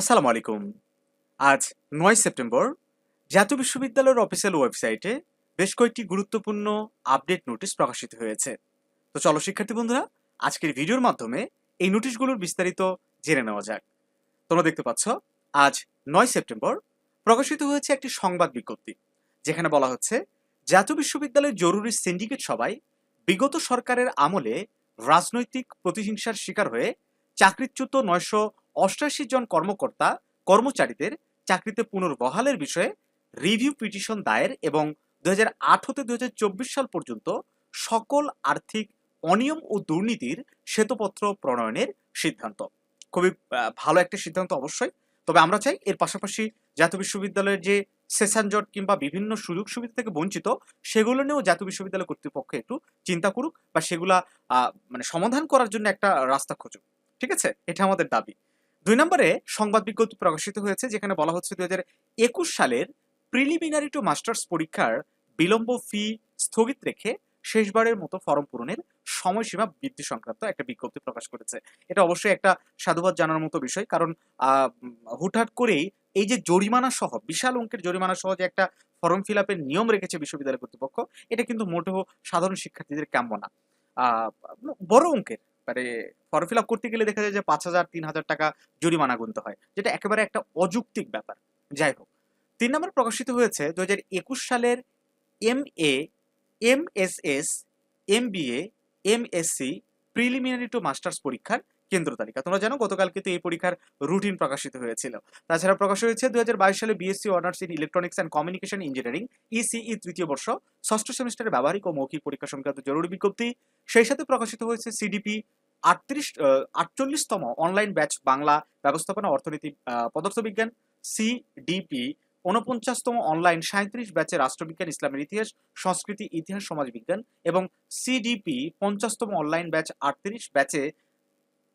আসসালামু আলাইকুম। আজ নয় সেপ্টেম্বর। জাতীয় বিশ্ববিদ্যালয়ের অফিসিয়াল ওয়েবসাইটে বেশ কয়েকটি গুরুত্বপূর্ণ আপডেট নোটিশ প্রকাশিত হয়েছে। তো চলো শিক্ষার্থী বন্ধুরা, আজকের ভিডিওর মাধ্যমে এই নোটিশগুলোর বিস্তারিত জেনে নেওয়া যাক। তোমরা দেখতে পাচ্ছ, আজ নয় সেপ্টেম্বর, প্রকাশিত হয়েছে একটি সংবাদ বিজ্ঞপ্তি, যেখানে বলা হচ্ছে, জাতীয় বিশ্ববিদ্যালয়ের জরুরি সিন্ডিকেট সবাই বিগত সরকারের আমলে রাজনৈতিক প্রতিহিংসার শিকার হয়ে চাকরিচ্যুত নয়শো অষ্টাশি জন কর্মকর্তা, কর্মচারীদের চাকরিতে পুনর্বহালের বিষয়ে রিভিউ পিটিশন দায়ের এবং দু হাজার আট হতে দু সাল পর্যন্ত সকল আর্থিক অনিয়ম ও দুর্নীতির শ্বেতপত্র প্রণয়নের সিদ্ধান্ত। খুবই ভালো একটা সিদ্ধান্ত অবশ্যই। তবে আমরা চাই এর পাশাপাশি জাতীয় বিশ্ববিদ্যালয়ের যে সেশন জট কিংবা বিভিন্ন সুযোগ সুবিধা থেকে বঞ্চিত, সেগুলো নিয়েও জাতীয় বিশ্ববিদ্যালয় কর্তৃপক্ষ একটু চিন্তা করুক বা সেগুলা মানে সমাধান করার জন্য একটা রাস্তা খুঁজুক। ঠিক আছে? এটা আমাদের দাবি। দুই নম্বরে সংবাদ বিজ্ঞপ্তি প্রকাশিত হয়েছে, যেখানে বলা হচ্ছে দুই একুশ সালের প্রিলিমিনারি টু মাস্টার্স পরীক্ষার বিলম্ব ফি স্থগিত রেখে শেষবারের মতো ফর্ম পূরণের সময়সীমা বৃদ্ধি সংক্রান্ত একটা বিজ্ঞপ্তি প্রকাশ করেছে। এটা অবশ্যই একটা সাধুবাদ জানার মতো বিষয়, কারণ হুটহাট করেই এই যে জরিমানা সহ, বিশাল অঙ্কের জরিমানা সহ যে একটা ফর্ম ফিল আপের নিয়ম রেখেছে বিশ্ববিদ্যালয় কর্তৃপক্ষ, এটা কিন্তু মোটেও সাধারণ শিক্ষার্থীদের কাম্য না। বড় অঙ্কের মানে ফর্ম ফিল করতে গেলে দেখা যায় যে পাঁচ হাজার, তিন হাজার টাকা জরিমানা গুনতে হয়, যেটা একেবারে একটা অযৌক্তিক ব্যাপার। যাই হোক, তিন নম্বর প্রকাশিত হয়েছে দু হাজার একুশ সালের M A M S S M B A M S C preliminary to masters পরীক্ষার কেন্দ্র তালিকা। তোমরা জানো গতকাল কিন্তু এই পরীক্ষার রুটিন প্রকাশিত হয়েছিল। তাছাড়া প্রকাশ হয়েছে দু হাজার বাইশ সালে BSc honours in electronics and communication engineering ECE তৃতীয় বর্ষ, ষষ্ঠ সেমিস্টারের ব্যবহারিক ও মৌখিক পরীক্ষা সংক্রান্ত জরুরি বিজ্ঞপ্তি। সেই সাথে প্রকাশিত হয়েছে সিডিপি আটত্রিশ আটচল্লিশতম অনলাইন ব্যাচ বাংলা ব্যবস্থাপনা অর্থনীতি পদার্থবিজ্ঞান সিডিপি ঊনপঞ্চাশতম অনলাইন সাঁত্রিশ ব্যাচে রাষ্ট্রবিজ্ঞান, ইসলামের ইতিহাস, সংস্কৃতি, ইতিহাস সমাজবিজ্ঞান এবং সিডিপি পঞ্চাশতম অনলাইন ব্যাচ আটত্রিশ ব্যাচে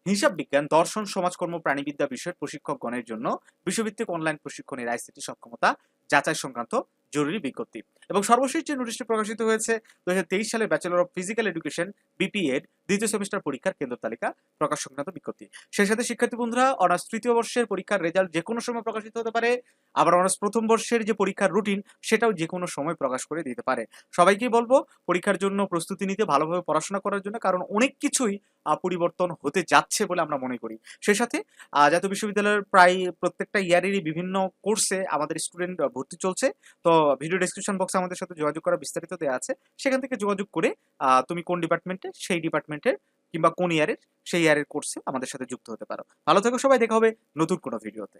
হিসাব বিজ্ঞান, দর্শন, সমাজকর্ম, প্রাণীবিদ্যা বিষয়ের প্রশিক্ষকগণের জন্য বিশ্বভিত্তিক অনলাইন প্রশিক্ষণের আইসিটি সক্ষমতা যাচাই সংক্রান্ত জরুরি বিজ্ঞপ্তি। এবং সর্বশেষ যে নোটিশটি প্রকাশিত হয়েছে দু সালের bachelor of physical education BPEd দ্বিতীয় সেমিস্টার পরীক্ষার কেন্দ্র তালিকা প্রকাশ সংক্রান্ত বিজ্ঞপ্তি। সেই সাথে শিক্ষার্থী বন্ধুরা অনার্স তৃতীয় বর্ষের পরীক্ষার রেজাল্ট যে কোনো সময় প্রকাশিত হতে পারে, আবার অনার্স প্রথম বর্ষের যে পরীক্ষার রুটিন সেটাও যে কোনো সময় প্রকাশ করে দিতে পারে। সবাইকেই বলব, পরীক্ষার জন্য প্রস্তুতি নিতে ভালোভাবে পড়াশোনা করার জন্য, কারণ অনেক কিছুই পরিবর্তন হতে যাচ্ছে বলে আমরা মনে করি। সেই সাথে জাতীয় বিশ্ববিদ্যালয়ের প্রায় প্রত্যেকটা ইয়ারেরই বিভিন্ন কোর্সে আমাদের স্টুডেন্ট ভর্তি চলছে। তো ভিডিও ডেসক্রিপশন বক্সে আমাদের সাথে যোগাযোগ করা বিস্তারিত দেওয়া আছে। সেখান থেকে যোগাযোগ করে তুমি কোন ডিপার্টমেন্টে সেই ডিপার্টমেন্টের কিংবা কোন ইয়ারের সেই ইয়ারের কোর্সে আমাদের সাথে যুক্ত হতে পারো। ভালো থেকো সবাই, দেখা হবে নতুন কোনো ভিডিওতে